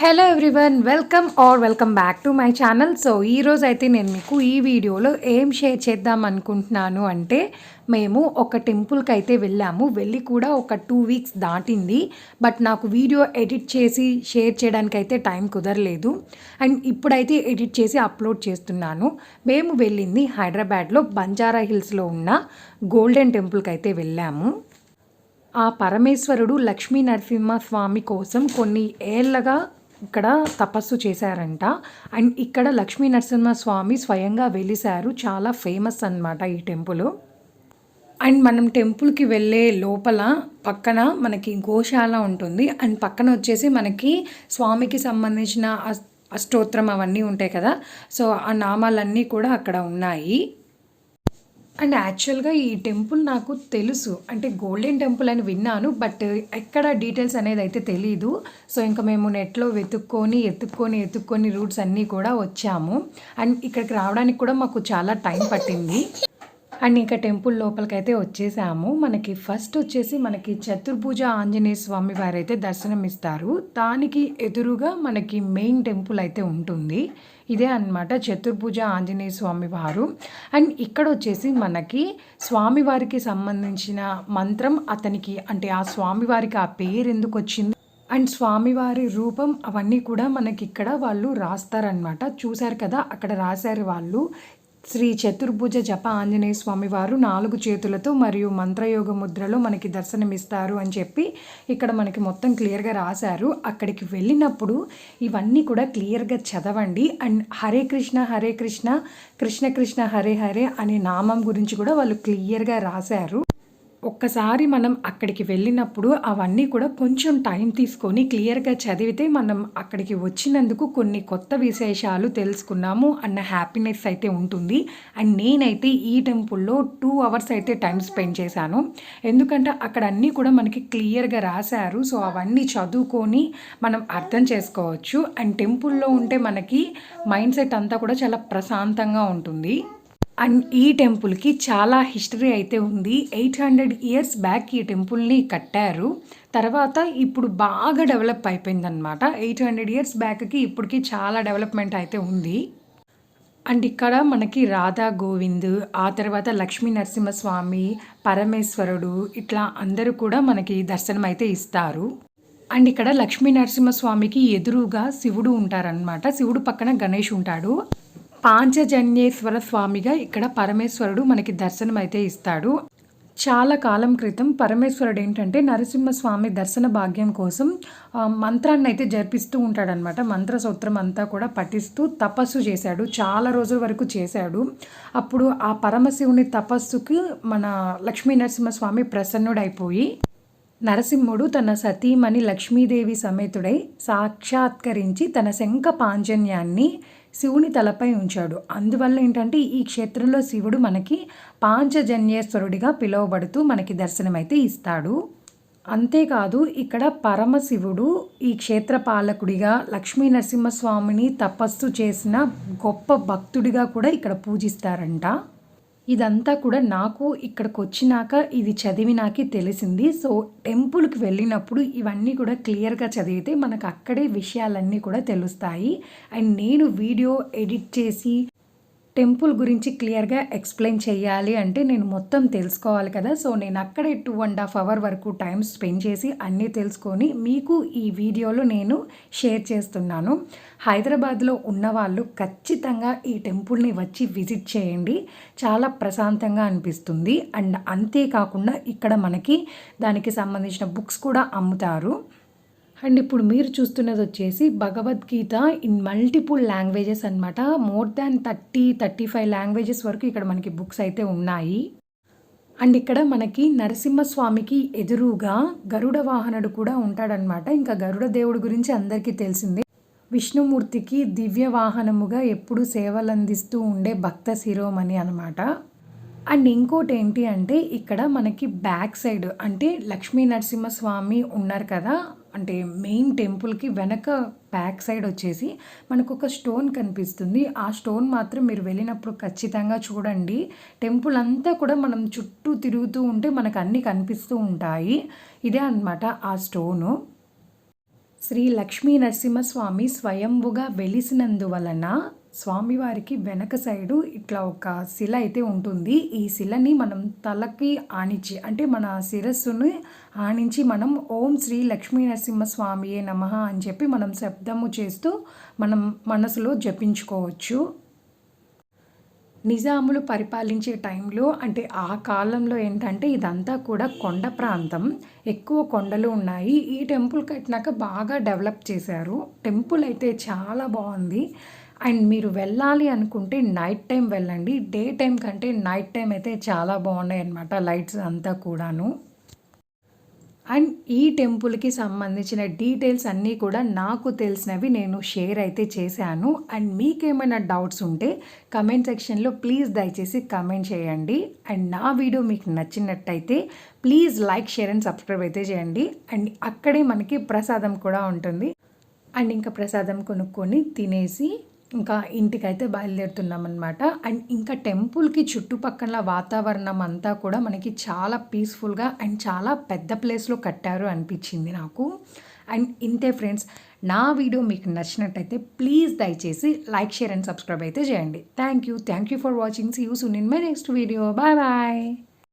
Hello everyone welcome or welcome back to my channel so ఈరోజు అయితే నేను మీకు ఈ వీడియోలో ఏం షేర్ చేద్దాం అనుకుంటున్నాను అంటే మేము ఒక టెంపుల్కి అయితే వెళ్ళాము. వెళ్ళి కూడా ఒక టూ వీక్స్ దాటింది. బట్ నాకు వీడియో ఎడిట్ చేసి షేర్ చేయడానికి అయితే టైం కుదరలేదు. అండ్ ఇప్పుడైతే ఎడిట్ చేసి అప్లోడ్ చేస్తున్నాను. మేము వెళ్ళింది హైదరాబాద్లో బంజారా హిల్స్లో ఉన్న గోల్డెన్ టెంపుల్కి అయితే వెళ్ళాము. ఆ పరమేశ్వరుడు లక్ష్మీ నరసింహ స్వామి కోసం కొన్ని ఏళ్ళగా ఇక్కడ తపస్సు చేశారంట. అండ్ ఇక్కడ లక్ష్మీ నరసింహస్వామి స్వయంగా వెలిశారు. చాలా ఫేమస్ అనమాట ఈ టెంపుల్. అండ్ మనం టెంపుల్కి వెళ్ళే లోపల పక్కన మనకి గోశాల ఉంటుంది. అండ్ పక్కన వచ్చేసి మనకి స్వామికి సంబంధించిన అష్టోత్రం అవన్నీ ఉంటాయి కదా. సో ఆ నామాలన్నీ కూడా అక్కడ ఉన్నాయి. అండ్ యాక్చువల్గా ఈ టెంపుల్ నాకు తెలుసు. అంటే గోల్డెన్ టెంపుల్ అని విన్నాను బట్ ఎక్కడ డీటెయిల్స్ అనేది అయితే తెలీదు. సో ఇంకా మేము నెట్లో వెతుక్కొని ఎత్తుక్కొని ఎత్తుక్కొని రూట్స్ అన్నీ కూడా వచ్చాము. అండ్ ఇక్కడికి రావడానికి కూడా మాకు చాలా టైం పట్టింది. అండ్ ఇంకా టెంపుల్ లోపలికైతే వచ్చేసాము. మనకి ఫస్ట్ వచ్చేసి మనకి చతుర్భుజ ఆంజనేయ స్వామి వారు అయితే దర్శనం ఇస్తారు దానికి ఎదురుగా మనకి మెయిన్ టెంపుల్ అయితే ఉంటుంది. ఇదే అన్నమాట చతుర్భుజ ఆంజనేయ స్వామి వారు. అండ్ ఇక్కడ వచ్చేసి మనకి స్వామివారికి సంబంధించిన మంత్రం అతనికి అంటే ఆ స్వామివారికి ఆ పేరు ఎందుకు వచ్చింది? అండ్ స్వామివారి రూపం అవన్నీ కూడా మనకి ఇక్కడ వాళ్ళు రాస్తారనమాట చూశారు కదా అక్కడ రాశారు వాళ్ళు. శ్రీ చతుర్భుజ జప ఆంజనేయ స్వామి వారు నాలుగు చేతులతో మరియు మంత్రయోగ ముద్రలో మనకి దర్శనమిస్తారు అని చెప్పి ఇక్కడ మనకి మొత్తం క్లియర్గా రాశారు. అక్కడికి వెళ్ళినప్పుడు ఇవన్నీ కూడా క్లియర్గా చదవండి. అండ్ హరే కృష్ణ హరే కృష్ణ కృష్ణ కృష్ణ హరే హరే అనే నామం గురించి కూడా వాళ్ళు క్లియర్గా రాశారు. ఒక్కసారి మనం అక్కడికి వెళ్ళినప్పుడు అవన్నీ కూడా కొంచెం టైం తీసుకొని క్లియర్గా చదివితే మనం అక్కడికి వచ్చినందుకు కొన్ని కొత్త విశేషాలు తెలుసుకున్నాము అన్న హ్యాపీనెస్ అయితే ఉంటుంది. అండ్ నేనైతే ఈ టెంపుల్లో టూ అవర్స్ అయితే టైం స్పెండ్ చేశాను. ఎందుకంటే అక్కడ అన్నీ కూడా మనకి క్లియర్గా రాశారు. సో అవన్నీ చదువుకొని మనం అర్థం చేసుకోవచ్చు. అండ్ టెంపుల్లో ఉంటే మనకి మైండ్ సెట్ అంతా కూడా చాలా ప్రశాంతంగా ఉంటుంది. అండ్ ఈ టెంపుల్కి చాలా హిస్టరీ అయితే ఉంది. ఎయిట్ హండ్రెడ్ ఇయర్స్ బ్యాక్ ఈ టెంపుల్ని కట్టారు. తర్వాత ఇప్పుడు బాగా డెవలప్ అయిపోయిందనమాట ఎయిట్ హండ్రెడ్ ఇయర్స్ బ్యాక్కి ఇప్పటికి చాలా డెవలప్మెంట్ అయితే ఉంది. అండ్ ఇక్కడ మనకి రాధా గోవింద్ ఆ తర్వాత లక్ష్మీ నరసింహస్వామి పరమేశ్వరుడు ఇట్లా అందరూ కూడా మనకి దర్శనం అయితే ఇస్తారు. అండ్ ఇక్కడ లక్ష్మీ నరసింహస్వామికి ఎదురుగా శివుడు ఉంటారనమాట శివుడు పక్కన గణేష్ ఉంటాడు. పాంచజన్యేశ్వర స్వామిగా ఇక్కడ పరమేశ్వరుడు మనకి దర్శనం అయితే ఇస్తాడు. చాలా కాలం క్రితం పరమేశ్వరుడు ఏంటంటే నరసింహస్వామి దర్శన భాగ్యం కోసం మంత్రాన్ని అయితే జరిపిస్తూ ఉంటాడనమాట మంత్ర సూత్రం అంతా కూడా పఠిస్తూ తపస్సు చేశాడు. చాలా రోజుల వరకు చేశాడు. అప్పుడు ఆ పరమశివుని తపస్సుకు మన లక్ష్మీ నరసింహస్వామి ప్రసన్నుడైపోయి నరసింహుడు తన సతీమణి లక్ష్మీదేవి సమేతుడై సాక్షాత్కరించి తన శంఖ పాంజన్యాన్ని శివుని తలపై ఉంచాడు. అందువల్ల ఏంటంటే ఈ క్షేత్రంలో శివుడు మనకి పాంచజన్యేశ్వరుడిగా పిలువబడుతూ మనకి దర్శనమైతే ఇస్తాడు. అంతేకాదు ఇక్కడ పరమశివుడు ఈ క్షేత్ర పాలకుడిగా లక్ష్మీ నరసింహస్వామిని తపస్సు చేసిన గొప్ప భక్తుడిగా కూడా ఇక్కడ పూజిస్తారంట. ఇదంతా కూడా నాకు ఇక్కడికి వచ్చినాక ఇది చదివినాకే తెలిసింది. సో టెంపుల్కి వెళ్ళినప్పుడు ఇవన్నీ కూడా క్లియర్గా చదివితే మనకు అక్కడే విషయాలన్నీ కూడా తెలుస్తాయి. అండ్ నేను వీడియో ఎడిట్ చేసి టెంపుల్ గురించి క్లియర్గా ఎక్స్ప్లెయిన్ చేయాలి అంటే నేను మొత్తం తెలుసుకోవాలి కదా. సో నేను అక్కడే టూ అండ్ హాఫ్ అవర్ వరకు టైం స్పెండ్ చేసి అన్నీ తెలుసుకొని మీకు ఈ వీడియోలో నేను షేర్ చేస్తున్నాను. హైదరాబాద్లో ఉన్నవాళ్ళు ఖచ్చితంగా ఈ టెంపుల్ని వచ్చి విజిట్ చేయండి. చాలా ప్రశాంతంగా అనిపిస్తుంది. అండ్ అంతేకాకుండా ఇక్కడ మనకి దానికి సంబంధించిన బుక్స్ కూడా అమ్ముతారు. అండ్ ఇప్పుడు మీరు చూస్తున్నది వచ్చేసి భగవద్గీత ఇన్ మల్టిపుల్ లాంగ్వేజెస్ అన్నమాట. More than thirty thirty five languages వరకు ఇక్కడ మనకి బుక్స్ అయితే ఉన్నాయి. అండ్ ఇక్కడ మనకి నరసింహస్వామికి ఎదురుగా గరుడ వాహనుడు కూడా ఉంటాడనమాట ఇంకా గరుడ దేవుడి గురించి అందరికీ తెలిసిందే. విష్ణుమూర్తికి దివ్య వాహనముగా ఎప్పుడు సేవలు అందిస్తూ ఉండే భక్త శిరోమణి అనమాట అండ్ ఇంకోటి ఏంటి అంటే ఇక్కడ మనకి బ్యాక్ సైడ్ అంటే లక్ష్మీ నరసింహస్వామి ఉన్నారు కదా. అంటే మెయిన్ టెంపుల్కి వెనక బ్యాక్ సైడ్ వచ్చేసి మనకు ఒక స్టోన్ కనిపిస్తుంది. ఆ స్టోన్ మాత్రం మీరు వెళ్ళినప్పుడు ఖచ్చితంగా చూడండి. టెంపుల్ అంతా కూడా మనం చుట్టూ తిరుగుతూ ఉంటే మనకు అన్నీ కనిపిస్తూ ఉంటాయి. ఇదే అన్నమాట ఆ స్టోను శ్రీ లక్ష్మీ నరసింహస్వామి స్వయంభుగా వెలిసినందువలన స్వామివారికి వెనక సైడు ఇట్లా ఒక శిల అయితే ఉంటుంది. ఈ శిలని మనం తలకి ఆనించి అంటే మన శిరస్సుని ఆనించి మనం ఓం శ్రీ లక్ష్మీ నరసింహస్వామియే నమ అని చెప్పి మనం శబ్దము చేస్తూ మనం మనసులో జపించుకోవచ్చు. నిజాములు పరిపాలించే టైంలో అంటే ఆ కాలంలో ఏంటంటే ఇదంతా కూడా కొండ ప్రాంతం. ఎక్కువ కొండలు ఉన్నాయి. ఈ టెంపుల్ కట్టినాక బాగా డెవలప్ చేశారు. టెంపుల్ అయితే చాలా బాగుంది. అండ్ మీరు వెళ్ళాలి అనుకుంటే నైట్ టైం వెళ్ళండి. డే టైం కంటే నైట్ టైం అయితే చాలా బాగున్నాయి అనమాట లైట్స్ అంతా కూడాను. అండ్ ఈ టెంపుల్కి సంబంధించిన డీటెయిల్స్ అన్నీ కూడా నాకు తెలిసినవి నేను షేర్ అయితే చేశాను. అండ్ మీకేమైనా డౌట్స్ ఉంటే కమెంట్ సెక్షన్లో ప్లీజ్ దయచేసి కమెంట్ చేయండి. అండ్ నా వీడియో మీకు నచ్చినట్టయితే please like share and subscribe అయితే చేయండి. అండ్ అక్కడే మనకి ప్రసాదం కూడా ఉంటుంది. అండ్ ఇంకా ప్రసాదం కొనుక్కొని తినేసి ఇంకా ఇంటికైతే బయలుదేరుతున్నాం అనమాట అండ్ ఇంకా టెంపుల్కి చుట్టుపక్కల వాతావరణం అంతా కూడా మనకి చాలా పీస్ఫుల్గా అండ్ చాలా పెద్ద ప్లేస్లో కట్టారు అనిపించింది నాకు. అండ్ ఇంతే ఫ్రెండ్స్ నా వీడియో మీకు నచ్చినట్టయితే ప్లీజ్ దయచేసి లైక్ షేర్ అండ్ సబ్స్క్రైబ్ అయితే చేయండి. Thank you thank you for watching. See you soon in my next video bye bye